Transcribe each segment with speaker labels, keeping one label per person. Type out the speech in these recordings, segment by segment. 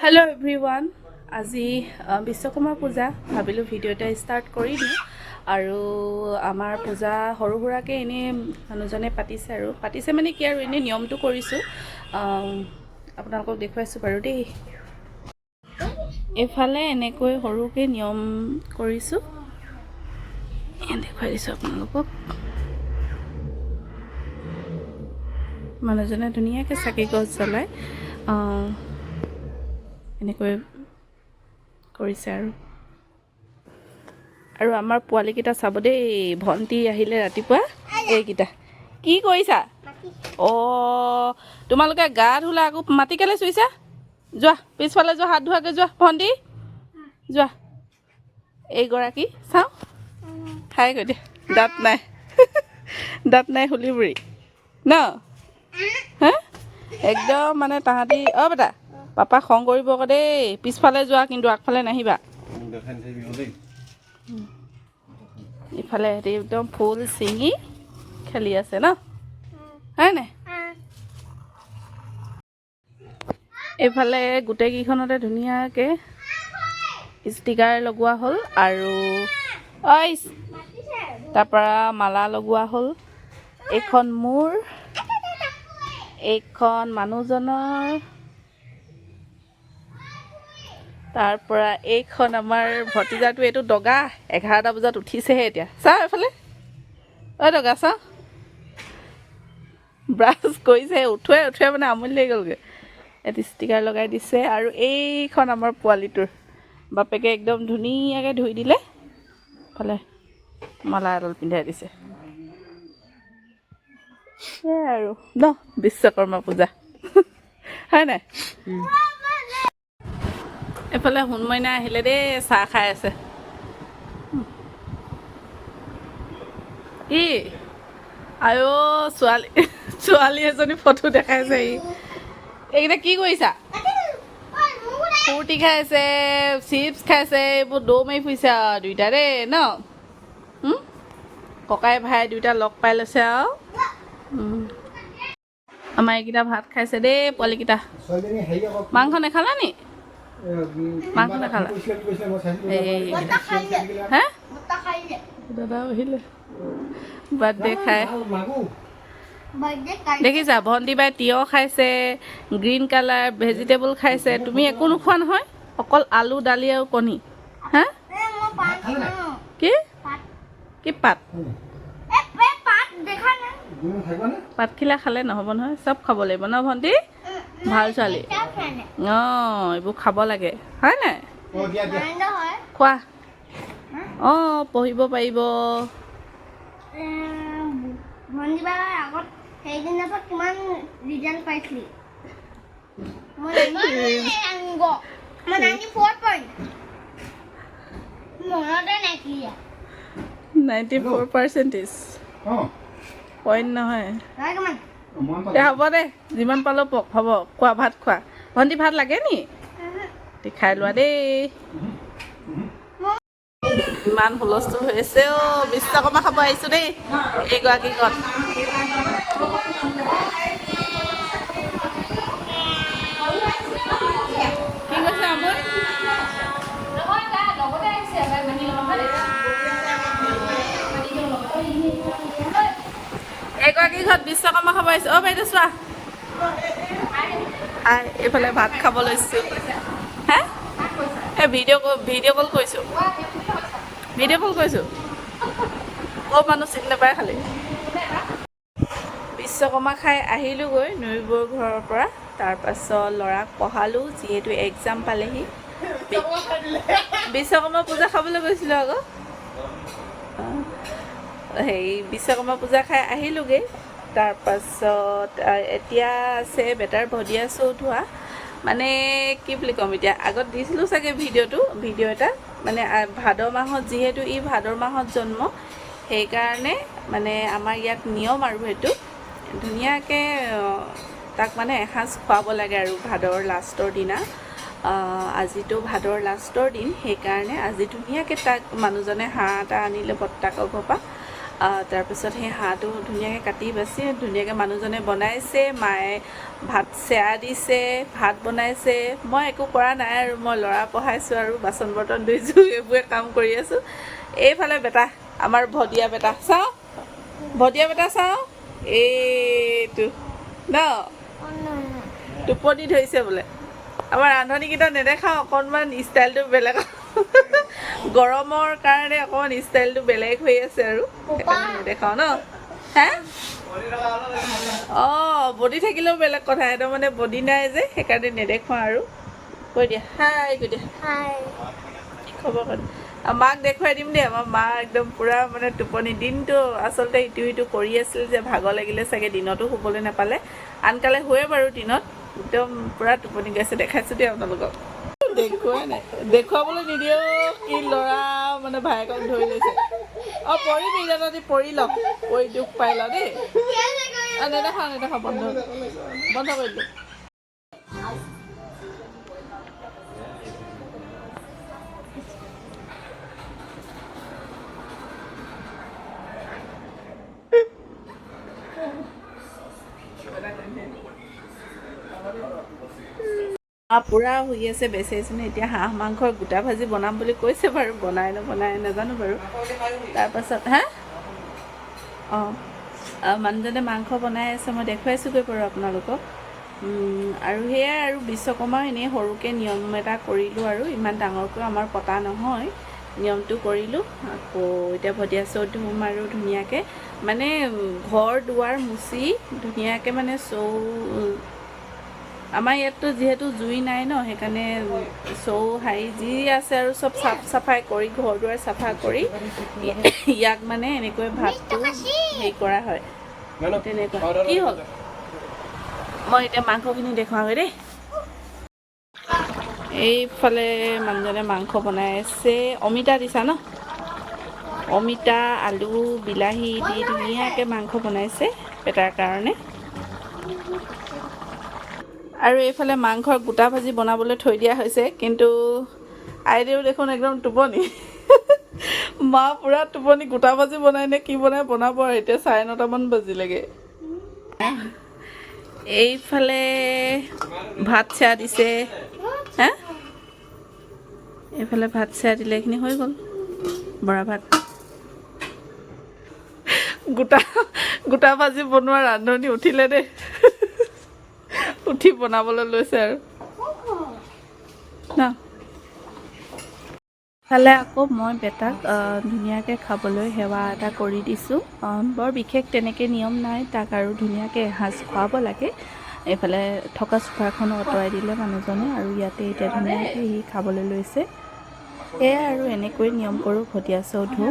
Speaker 1: Hello every one আজি বিশ্বকৰ্মা পূজা ভাবিলোঁ ভিডিঅ' এটা ষ্টাৰ্ট কৰি দিওঁ। আৰু আমাৰ পূজা সৰু সুৰাকৈ এনেই মানুহজনে পাতিছে আৰু। পাতিছে মানে কি আৰু এনেই নিয়মটো কৰিছোঁ। আপোনালোকক দেখুৱাইছোঁ বাৰু দেই। এইফালে এনেকৈ সৰুকৈ নিয়ম কৰিছোঁ। দেখুৱাই দিছোঁ আপোনালোকক। মানুহজনে ধুনীয়াকৈ চাকি গছ জ্বলাই আ, এনেকৈ কৰিছে আৰু। আৰু আমাৰ পোৱালিকেইটা চাব দেই ভণ্টি আহিলে ৰাতিপুৱা। এইকেইটা কি কৰিছা? অঁ তোমালোকে গা ধুলা আকৌ মাটি কেলৈ চুইছা? যোৱা পিছফালে যোৱা হাত ধোৱাকৈ যোৱা ভণ্টি। যোৱা। এইগৰাকী চাওঁ। খাই গৈ দিয়া দাঁত নাই। দাঁত নাই শুলিবুৰি। ন? হা? একদম মানে তাহাঁতি অঁ বেটা। পাপা খং কৰিব আকৌ দেই পিছফালে যোৱা কিন্তু আগফালে নাহিবা। ইফালে সিহঁতি একদম ফুল ছিঙি খেলি আছে ন? হয় নাই? এইফালে গোটেইকেইখনতে ধুনীয়াকৈ ষ্টিকাৰ লগোৱা হ'ল আৰু ঐ তাৰপৰা মালা লগোৱা হ'ল। এইখন মোৰ এইখন মানুহজনৰ তাৰ পৰা এইখন আমাৰ ভতিজাটো এইটো দগা এঘাৰটা বজাত উঠিছেহে এতিয়া। চা এইফালে। ঐ দগা চা ব্ৰাছ কৰিছে উঠোৱে উঠোৱে মানে আমনি লাগি গ'লগৈ। ইয়াত ষ্টিকাৰ লগাই দিছে আৰু এইখন আমাৰ পোৱালিটোৰ। বাপেকে একদম ধুনীয়াকৈ ধুই দিলে। ফালে মালা এডাল পিন্ধাই দিছে। সেয়াই আৰু। ন বিশ্বকৰ্মা পূজা। হয় নাই এইফালে সোণমইনা আহিলে দেই চাহ খাই আছে। কি আইঅ ছোৱালী ছোৱালী এজনী ফটো দেখাইছে ই। এইকেইটা কি কৰিছা? ফূৰ্তি খাইছে চিপছ খাইছে এইবোৰ দৌ মাৰি ফুৰিছে আৰু দুইটা দেই ন? ককাই ভাই দুইটা লগ পাই লৈছে আৰু। আমাৰ এইকেইটা ভাত খাইছে দেই পোৱালিকেইটা। মাংস নেখালা নি? মাংস নাখালা? এই হে? দাদা আহিলে বাৰ্থডে খাই। দেখিছা ভণ্টি বাই তিয়হ খাইছে গ্ৰীণ কালাৰ ভেজিটেবল খাইছে। তুমি একো নোখোৱা নহয় অকল আলু দালি আৰু কণী। হা? কি? কি পাত? পাতখিলা খালে নহ'ব নহয় চব খাব লাগিব ন ভণ্টি? ভাল ছোৱালী। অঁ এইবোৰ খাব লাগে। হয় নাই? খোৱা অঁ পঢ়িব পাৰিব।
Speaker 2: Ninety four
Speaker 1: percentage. পইণ্ট নহয়। দে হ'ব দে যিমান পালেও পক হ'ব খোৱা ভাত খোৱা। ভণ্টি ভাত লাগে নি? খাই লোৱা দেই। ইমান হুলস্থুল হৈ আছে অ' বিশ্বকৰ্মা খাব আহিছোঁ দেই এইগৰাকী ঘৰত বিশ্বকৰ্মা খাব আহিছোঁ। অ' বাইদেউ চোৱা। আই এইফালে ভাত খাব লৈছোঁ। হে? এই ভিডিঅ' ভিডিঅ' কল কৰিছোঁ। ভিডিঅ' কল কৰিছোঁ? ক'ৰ মানুহ চিনি নাপায় খালি। বিশ্বকৰ্মা খাই আহিলোঁগৈ নৈবৈ ঘৰৰ পৰা। তাৰপাছত ল'ৰাক পঢ়ালোঁ যিহেতু এক্সাম পালেহি। বিশ্বকৰ্মা পূজা খাবলৈ গৈছিলোঁ আকৌ। অঁ। হেৰি বিশ্বকৰ্মা পূজা খাই আহিলোঁগৈ। তাৰপাছত এতিয়া আছে বেটাৰ ভদিয়া চৌধোৱা। মানে কি বুলি ক'ম এতিয়া আগত দিছিলোঁ চাগে ভিডিঅ'টো ভিডিঅ' এটা। মানে ভাদ মাহত যিহেতু ই ভাদৰ মাহত জন্ম সেইকাৰণে মানে আমাৰ ইয়াত নিয়ম আৰু সেইটো। ধুনীয়াকৈ তাক মানে এসাঁজ খুৱাব লাগে আৰু ভাদৰ লাষ্টৰ দিনা। আজিতো ভাদৰ লাষ্টৰ দিন সেইকাৰণে আজি ধুনীয়াকৈ তাক মানুহজনে হাঁহ এটা আনিলে বৰ্তাকৰ ঘৰৰ পৰা। তাৰপিছত সেই হাঁহটো ধুনীয়াকৈ কাটি বাচি ধুনীয়াকৈ মানুহজনে বনাইছে মায়ে ভাত চেয়া দিছে ভাত বনাইছে। মই একো কৰা নাই আৰু মই ল'ৰা পঢ়াইছোঁ আৰু বাচন বৰ্তন ধুইছোঁ এইবোৰে কাম কৰি আছোঁ। এইফালে বেটা আমাৰ ভদিয়া বেটা চাওঁ। ভদিয়া বেটা চাওঁ। এইটো ন? টোপনি ধৰিছে বোলে। আমাৰ ৰান্ধনীকেইটা নেদেখাওঁ অকণমান ষ্টাইলটো বেলেগ। গৰমৰ কাৰণে অকণমান ষ্টাইলটো বেলেগ হৈ আছে আৰু। নেদেখাওঁ ন? হে? অঁ বডি থাকিলেও বেলেগ কথা সিহঁতৰ মানে বডি নাই যে সেইকাৰণে নেদেখুৱাওঁ আৰু। কৈ দিয়া। হাই কৈ দিয়া। কি খবৰ কৈ দিয়া। আৰু মাক দেখুৱাই দিম দেই আমাৰ মা একদম পূৰা মানে টোপনি দিনটো আচলতে ইটো সিটো কৰি আছিল যে ভাগৰ লাগিলে চাগে দিনতো শুবলৈ নাপালে। আনকালে শুৱে বাৰু দিনত একদম পূৰা টোপনি গৈছে দেখাইছোঁ দেই আপোনালোকক। দেখুৱাই নাই। দেখুৱাবলৈ নিদিয়ে অ', কি ল'ৰা মানে ভায়েকক ধৰি লৈছে। অঁ পৰিবি জানি পৰি ল পৰি দুখ পাই ল দেই। অঁ নেদেখা নেদেখা বন্ধ। বন্ধ কৰি দিলোঁ। পূৰা শুই আছে বেচেচোনে এতিয়া হাঁহ মাংসৰ গোটা ভাজি বনাম বুলি কৈছে বাৰু বনাই নবনাই নাজানো বাৰু। তাৰপাছত হা? অঁ মানুহজনে মাংস বনাই আছে মই দেখুৱাইছোগৈ বাৰু আপোনালোকক। আৰু সেয়াই আৰু বিশ্বকৰ্মাও এনেই সৰুকৈ নিয়ম এটা কৰিলোঁ আৰু ইমান ডাঙৰকৈ আমাৰ পতা নহয় নিয়মটো কৰিলোঁ। আকৌ এতিয়া ভদিয়া চৌ ধুম আৰু ধুনীয়াকৈ মানে ঘৰ দুৱাৰ মুচি ধুনীয়াকৈ মানে চৌ আমাৰ ইয়াততো যিহেতু জুই নাই ন সেইকাৰণে চৌ হাৰি যি আছে আৰু চব চাফ চাফাই কৰি ঘৰ দুৱাৰ চাফা কৰি ইয়াক মানে এনেকৈ ভাতটো হেৰি কৰা হয়। তেনেকুৱা। কি হ'ল? মই এতিয়া মাংসখিনি দেখুৱাওঁগৈ দেই। এইফালে মানুহজনে মাংস বনাই আছে। অমিতা দিছা ন? অমিতা আলু বিলাহী দি ধুনীয়াকৈ মাংস বনাইছে পেটাৰ কাৰণে। আৰু এইফালে মাংসৰ গোটা ভাজি বনাবলৈ থৈ দিয়া হৈছে কিন্তু আইদেউ দেখোন একদম টোপনি। মা পূৰা টোপনি গোটা ভাজি বনাই নে কি বনাই বনাব আৰু এতিয়া চাৰে নটামান বাজিলেগৈ। এইফালে ভাত চেয়া দিছে। এইফালে ভাত চেয়া দিলে এইখিনি হৈ গ'ল। বৰা ভাত। গোটা গোটা ভাজি বনোৱা ৰান্ধনি উঠিলে দেই উঠি বনাবলৈ লৈছে আৰু। ফালে আকৌ মই বেটাক ধুনীয়াকৈ খাবলৈ সেৱা এটা কৰি দিছোঁ। বৰ বিশেষ তেনেকৈ নিয়ম নাই তাক আৰু ধুনীয়াকৈ এসাঁজ খুৱাব লাগে। এইফালে থকা চোফাখনো আঁতৰাই দিলে মানুহজনে আৰু ইয়াতে এতিয়া ধুনীয়াকৈ সি খাবলৈ লৈছে। সেয়াই আৰু এনেকৈ নিয়ম কৰোঁ ভটিয়া চৌধু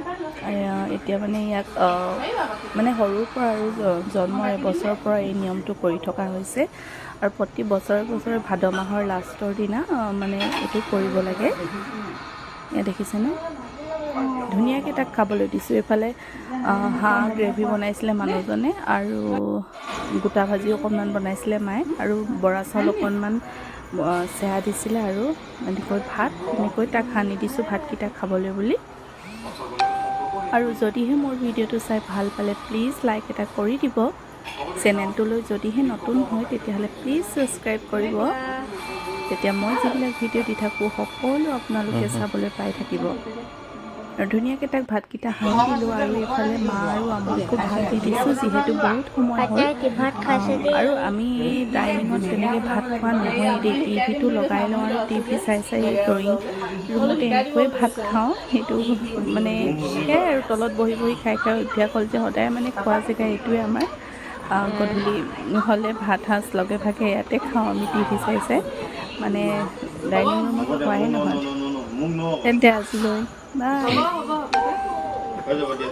Speaker 1: এতিয়া মানে ইয়াক মানে সৰুৰ পৰা আৰু জন্মৰ এবছৰৰ পৰা এই নিয়মটো কৰি থকা হৈছে। আৰু প্ৰতি বছৰে বছৰে ভাদ মাহৰ লাষ্টৰ দিনা মানে এইটো কৰিব লাগে। এয়া দেখিছেনে? ধুনীয়াকৈ তাক খাবলৈ দিছোঁ এইফালে। হাঁহ গ্ৰেভি বনাইছিলে মানুহজনে আৰু গোটা ভাজি অকণমান বনাইছিলে মায়ে আৰু বৰা চাউল অকণমান চেৱা দিছিলে আৰু এনেকৈ ভাত এনেকৈ তাক সানি দিছোঁ ভাতকেইটা খাবলৈ বুলি। আৰু যদিহে মোৰ ভিডিঅ'টো চাই ভাল পালে প্লিজ লাইক এটা কৰি দিব। চেনেলটোলৈ যদিহে নতুন হয় তেতিয়াহ'লে প্লিজ ছাবস্ক্ৰাইব কৰিব। তেতিয়া মই যিবিলাক ভিডিঅ' দি থাকোঁ সকলো আপোনালোকে চাবলৈ পাই থাকিব। ধুনীয়াকৈ তাক ভাতকেইটা সানি দিলোঁ আৰু এইফালে মা আৰু আমুকো ভাত দি দিছোঁ যিহেতু বহুত সময় হ'ল। আৰু আমি ডাইনিঙত তেনেকৈ ভাত খোৱা নহয় দেই। টিভিটো লগাই লওঁ আৰু টিভি চাই চাই ড্ৰয়িং ৰুমতে এনেকৈ ভাত খাওঁ। সেইটো মানে সেয়াই আৰু তলত বহি বহি খাই খাই অভ্যাস হ'ল যে সদায় মানে খোৱা জেগা এইটোৱে আমাৰ। গধূলি হ'লে ভাত সাজ লগে ভাগে ইয়াতে খাওঁ আমি টিভি চাই চাই। মানে ডাইনিং ৰুমত খোৱাই নহয়। তেন্তে আজিলৈ 바이. 가자, 가자.